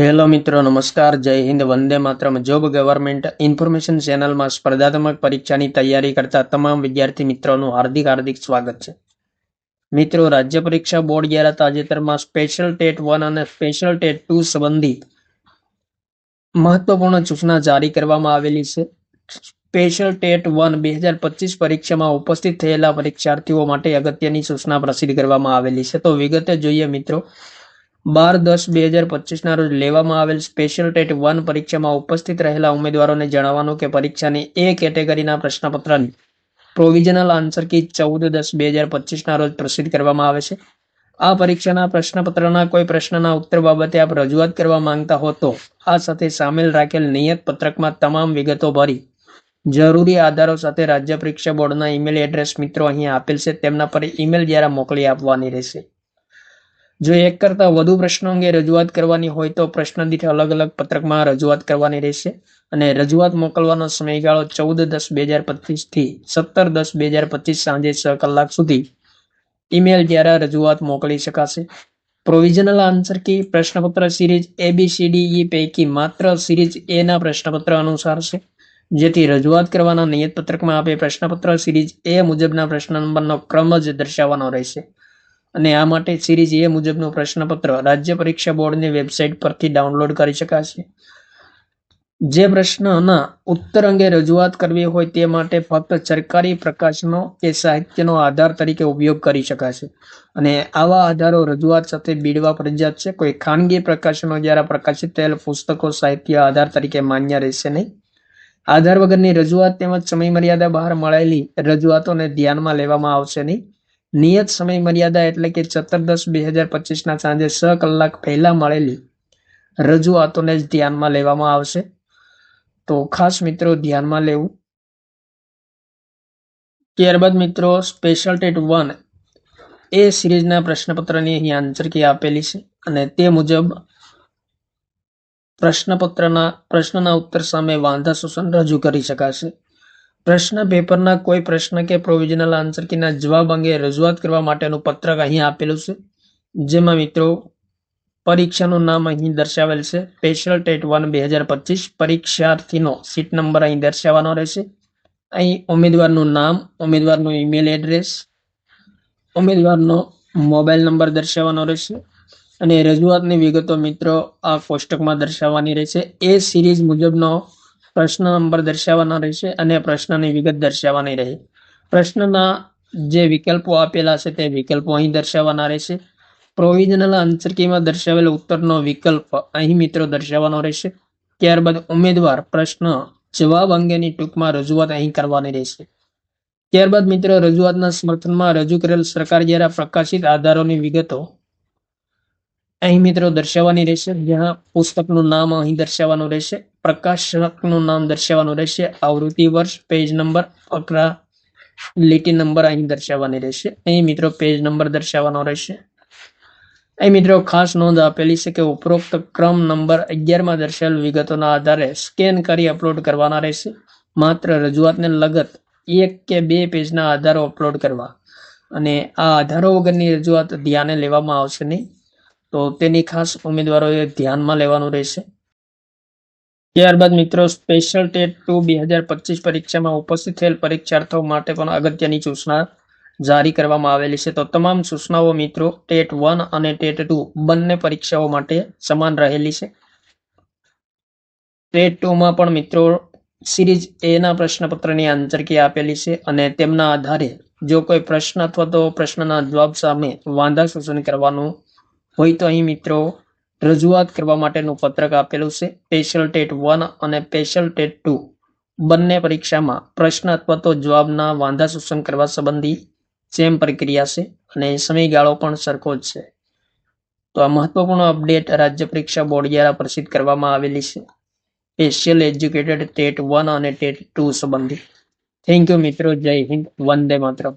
Hello મિત્રો, નમસ્કાર, જય હિન્દ, વંદે માત્રમ. જોબ ગવર્મેન્ટ ઇન્ફોર્મેશન ચેનલમાં સ્પર્ધાત્મક પરીક્ષાની તૈયારી કરતા તમામ વિદ્યાર્થી મિત્રોનું હાર્દિક હાર્દિક સ્વાગત છે. મિત્રો, રાજ્ય પરીક્ષા બોર્ડ દ્વારા તાજેતરમાં સ્પેશિયલ ટેટ વન અને સ્પેશિયલ ટેટ ટુ સંબંધિત મહત્વપૂર્ણ સૂચના જારી કરવામાં આવેલી છે. સ્પેશિયલ ટેટ વન બે હજાર પચીસ પરીક્ષામાં ઉપસ્થિત થયેલા પરીક્ષાર્થીઓ માટે અગત્યની સૂચના પ્રસિદ્ધ કરવામાં આવેલી છે. તો વિગતે જોઈએ મિત્રો બાર દસ બે હજાર પચીસના રોજ લેવામાં આવેલ સ્પેશિયલ ટેટ વન પરીક્ષામાં ઉપસ્થિત રહેલા ઉમેદવારોને જણાવવાનું કે પરીક્ષાની એ કેટેગરીના પ્રશ્નપત્રની પ્રોવિઝનલ આન્સર કી ચૌદ દસ બે હજાર પચીસના રોજ પ્રસિદ્ધ કરવામાં આવે છે. આ પરીક્ષાના પ્રશ્નપત્રના કોઈ પ્રશ્નના ઉત્તર બાબતે આપ રજૂઆત કરવા માંગતા હો તો આ સાથે સામેલ રાખેલ નિયત પત્રકમાં તમામ વિગતો ભરી જરૂરી આધારો સાથે રાજ્ય પરીક્ષા બોર્ડના ઈમેલ એડ્રેસ મિત્રો અહીં આપેલ છે. તેમના પર ઈમેલ દ્વારા મોકલી આપવાની રહેશે. જો એક કરતાં વધુ પ્રશ્નો અંગે રજૂઆત કરવાની હોય તો પ્રશ્ન દીઠ અલગ અલગ પત્રકમાં રજૂઆત કરવાની રહેશે અને રજૂઆત મોકલવાનો સમયગાળો ચૌદ દસ બે હજાર પચીસથી સત્તર દસ બે હજાર પચીસ સાંજે છ કલાક સુધી. ઈમેલ દ્વારા રજૂઆત મોકલી શકાશે. પ્રોવિઝનલ આન્સર કી પ્રશ્નપત્ર સિરીઝ એબીસીડીઈ પૈકી માત્ર સિરીઝ એના પ્રશ્નપત્ર અનુસાર છે. જેથી રજૂઆત કરવાના નિયત પત્રકમાં આપે પ્રશ્નપત્ર સિરીઝ એ મુજબના પ્રશ્ન નંબરનો ક્રમ જ દર્શાવવાનો રહેશે. અને આ માટે સિરીઝ એ મુજબનું પ્રશ્નપત્ર રાજ્ય પરીક્ષા બોર્ડની વેબસાઇટ પરથી ડાઉનલોડ કરી શકાશે. જે પ્રશ્નના ઉત્તર અંગે રજૂઆત કરવી હોય તે માટે ફક્ત સરકારી પ્રકાશનો કે સાહિત્યનો આધાર તરીકે ઉપયોગ કરી શકાશે. અને આવા આધારો રજૂઆત સાથે બીડવા ફરજિયાત છે. કોઈ ખાનગી પ્રકાશનો દ્વારા પ્રકાશિત થયેલ પુસ્તકો સાહિત્ય આધાર તરીકે માન્ય રહેશે નહીં. આધાર વગરની રજૂઆત તેમજ સમય મર્યાદા બહાર મળેલી રજૂઆતોને ધ્યાનમાં લેવામાં આવશે નહીં. નિયત સમય મર્યાદા એટલે કે સત્તર દસ બે હજાર પચીસના સાંજે છ કલાક પહેલા મળેલી રજૂઆતોને જ ધ્યાનમાં લેવામાં આવશે. તો ખાસ મિત્રો ધ્યાનમાં લેવું. ત્યારબાદ મિત્રો સ્પેશિયલ ટેટ વન એ સિરીઝના પ્રશ્નપત્રની અહીં આન્સર કી આપેલી છે અને તે મુજબ પ્રશ્નપત્રના, પ્રશ્નના ઉત્તર સામે વાંધા શોષણ રજૂ કરી શકાશે. પ્રશ્ન પેપરના કોઈ પ્રશ્ન કે પ્રોવિઝનલ આન્સર કીના જવાબ અંગે રજૂઆત કરવા માટેનું પત્રક અહીં આપેલું છે. જેમાં મિત્રો, પરીક્ષાનું નામ અહીં દર્શાવેલ છે. સ્પેશિયલ ટેટ વન બે હજાર પચીસ, પરીક્ષાર્થીનો સીટ નંબર અહીં દર્શાવવાનો રહેશે. અહીં ઉમેદવારનું નામ, ઉમેદવારનું ઈમેલ એડ્રેસ ઉમેદવારનો મોબાઈલ નંબર દર્શાવવાનો રહેશે. અને રજૂઆતની વિગતો મિત્રો આ કોષ્ટકમાં દર્શાવવાની રહેશે. એ સિરીઝ મુજબનો પ્રશ્ન નંબર દર્શાવવાનો રહેશે અને પ્રશ્નની વિગત દર્શાવવાની રહે. પ્રશ્નના જે વિકલ્પો આપેલા છે તે વિકલ્પો અહીં દર્શાવવાના રહેશે. પ્રોવિઝનલ આન્સર દર્શાવેલ ઉત્તરનો વિકલ્પ અહીં મિત્રો દર્શાવવાનો રહેશે. ત્યારબાદ ઉમેદવાર પ્રશ્ન જવાબ અંગેની ટૂંકમાં રજૂઆત અહીં કરવાની રહેશે. ત્યારબાદ મિત્રો રજૂઆતના સમર્થનમાં રજૂ કરેલ સરકાર દ્વારા પ્રકાશિત આધારોની વિગતો અહીં મિત્રો દર્શાવવાની રહેશે. જ્યાં પુસ્તકનું નામ અહીં દર્શાવવાનું રહેશે. પ્રકાશકનું નામ દર્શાવવાનું રહેશે. આવૃત્તિ વર્ષ પેજ નંબર અકરા, લીટી નંબર અહીં દર્શાવવાની રહેશે. અહીં મિત્રો પેજ નંબર દર્શાવવાનો રહેશે. અહીં મિત્રો ખાસ નોંધ આપેલી છે કે ઉપરોક્ત ક્રમ નંબર અગિયારમાં દર્શાવેલ વિગતોના આધારે સ્કેન કરી અપલોડ કરવાના રહેશે. માત્ર રજૂઆતને લગત એક કે બે પેજના આધારો અપલોડ કરવા. અને આ આધારો વગરની રજૂઆત ધ્યાને લેવામાં આવશે નહીં. તો તેની ખાસ ઉમેદવારોએ ધ્યાનમાં લેવાનું રહેશે. ત્યારબાદ મિત્રો સ્પેશિયલ ટેટ ટુ બે હજાર પચીસ પરીક્ષામાં ઉપસ્થિત થયેલ પરીક્ષાર્થીઓ માટે પણ અગત્યની સૂચના જારી કરવામાં આવેલી છે. તો તમામ સૂચનાઓ મિત્રો, ટેટ વન અને ટેટ ટુ બંને પરીક્ષાઓ માટે સમાન રહેલી છે. ટેટ ટુમાં પણ મિત્રો, સિરીઝ એના પ્રશ્નપત્રની આંતરકી આપેલી છે અને તેમના આધારે જો કોઈ પ્રશ્ન અથવા તો પ્રશ્નના જવાબ સામે વાંધા સૂચન કરવાનું હોય તો અહીં મિત્રો રજૂઆત કરવા માટેનું પત્રક આપેલું છે. સ્પેશિયલ ટેટ વન અને સ્પેશિયલ ટેટ ટુ બંને પરીક્ષામાં પ્રશ્ન અથવા તો જવાબના વાંધા સૂચન કરવા સંબંધી સેમ પ્રક્રિયા છે અને સમયગાળો પણ સરખો જ છે. તો આ મહત્વપૂર્ણ અપડેટ રાજ્ય પરીક્ષા બોર્ડ દ્વારા પ્રસિદ્ધ કરવામાં આવેલી છે. સ્પેશિયલ એજ્યુકેટેડ ટેટ વન અને ટેટ ટુ સંબંધી. થેન્ક યુ મિત્રો. જય હિન્દ. વંદે માતરમ.